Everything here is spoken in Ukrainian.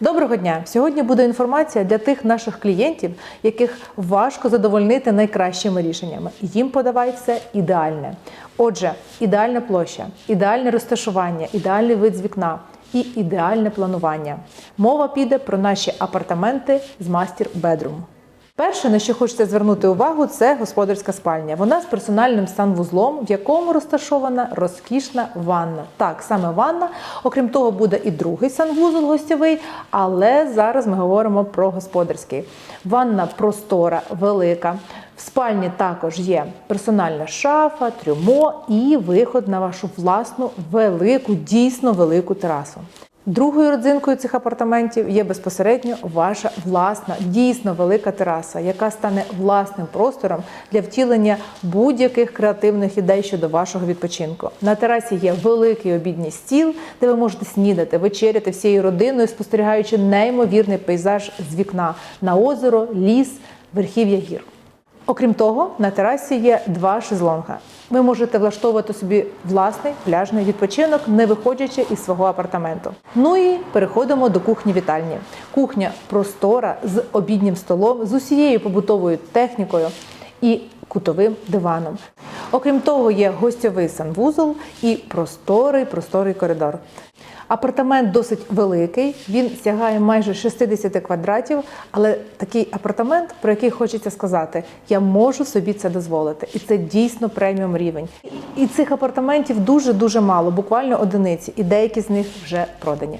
Доброго дня! Сьогодні буде інформація для тих наших клієнтів, яких важко задовольнити найкращими рішеннями. Їм подавай все ідеальне. Отже, ідеальна площа, ідеальне розташування, ідеальний вид з вікна і ідеальне планування. Мова піде про наші апартаменти з мастер Bedroom. Перше, на що хочеться звернути увагу, це господарська спальня. Вона з персональним санвузлом, в якому розташована розкішна ванна. Так, саме ванна. Окрім того, буде і другий санвузол гостєвий, але зараз ми говоримо про господарський. Ванна простора, велика. В спальні також є персональна шафа, трюмо і виход на вашу власну велику, дійсно велику терасу. Другою родзинкою цих апартаментів є безпосередньо ваша власна, дійсно велика тераса, яка стане власним простором для втілення будь-яких креативних ідей щодо вашого відпочинку. На терасі є великий обідній стіл, де ви можете снідати, вечеряти всією родиною, спостерігаючи неймовірний пейзаж з вікна на озеро, ліс, верхів'я гір. Окрім того, на терасі є два шезлонга. Ви можете влаштовувати собі власний пляжний відпочинок, не виходячи із свого апартаменту. Ну і переходимо до кухні вітальні. Кухня простора з обіднім столом, з усією побутовою технікою і кутовим диваном. Окрім того, є гостьовий санвузол і просторий просторий коридор. Апартамент досить великий, він сягає майже 60 квадратів, але такий апартамент, про який хочеться сказати, я можу собі це дозволити. І це дійсно преміум рівень. І цих апартаментів дуже дуже мало, буквально одиниці, і деякі з них вже продані.